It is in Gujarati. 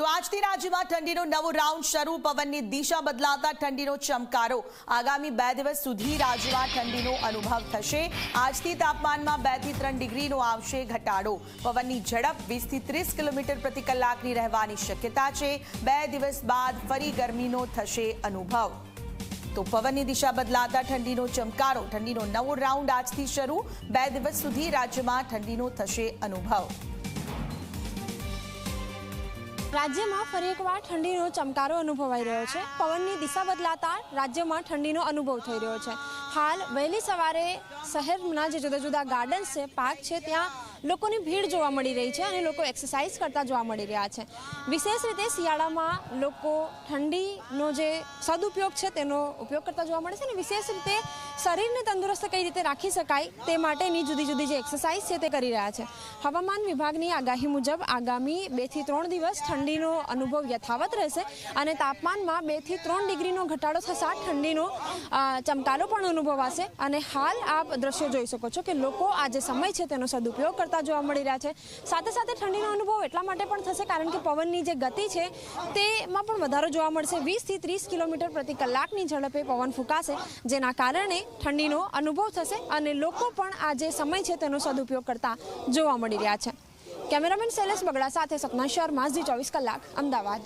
તો આજથી રાજ્યમાં ઠંડીનો નવો રાઉન્ડ શરૂ. પવનની દિશા બદલાતા ઠંડીનો ચમકારો. આગામી બે દિવસ સુધી રાજ્યમાં ઠંડીનો અનુભવ થશે. આજથી તાપમાનમાં બેથી ત્રણ ડિગ્રીનો આવશે ઘટાડો. પવનની ઝડપ વીસથી ત્રીસ કિલોમીટર પ્રતિ કલાકની રહેવાની શક્યતા છે. બે દિવસ બાદ ફરી ગરમીનો થશે અનુભવ. તો પવનની દિશા બદલાતા ઠંડીનો ચમકારો. ઠંડીનો નવો રાઉન્ડ આજથી શરૂ. બે દિવસ સુધી રાજ્યમાં ઠંડીનો થશે અનુભવ. રાજ્યમાં ફરી એકવાર ઠંડીનો ચમકારો અનુભવાઈ રહ્યો છે. પવનની દિશા બદલાતા રાજ્યમાં ઠંડીનો અનુભવ થઈ રહ્યો છે. હાલ વહેલી સવારે શહેરના જે જુદા જુદા ગાર્ડન્સ છે, પાર્ક છે, ત્યાં લોકોની ભીડ જોવા મળી રહી છે અને લોકો એક્સરસાઇઝ કરતા જોવા મળી રહ્યા છે. વિશેષ રીતે શિયાળામાં લોકો ઠંડીનો જે સદુપયોગ છે, તેનો ઉપયોગ કરતા જોવા મળે છે અને વિશેષ રીતે શરીરને તંદુરસ્ત કઈ રીતે રાખી શકાય તે માટેની જુદી જુદી જે એક્સરસાઇઝ છે, તે કરી રહ્યા છે. હવામાન વિભાગની આગાહી મુજબ આગામી બેથી ત્રણ દિવસ ઠંડીનો અનુભવ યથાવત રહેશે અને તાપમાનમાં બેથી ત્રણ ડિગ્રીનો ઘટાડો થતા ઠંડીનો ચમકારો પણ અનુભવાશે અને હાલ આપ દ્રશ્યો જોઈ શકો છો કે લોકો આ જે સમય છે તેનો સદુપયોગ કરતા જોવા મળી રહ્યા છે. સાથે સાથે ઠંડીનો અનુભવ એટલા માટે પણ થશે કારણ કે પવનની જે ગતિ છે તેમાં પણ વધારો જોવા મળશે. વીસથી ત્રીસ કિલોમીટર પ્રતિ કલાકની ઝડપે પવન ફૂંકાશે, જેના કારણે ઠંડીનો અનુભવ થશે અને લોકો પણ આ જે સમય છે તેનો સદુપયોગ કરતા જોવા મળી રહ્યા છે. કેમેરામેન શૈલેષ બગડા સાથે સપના શર્મા, ઝી ચોવીસ કલાક, અમદાવાદ.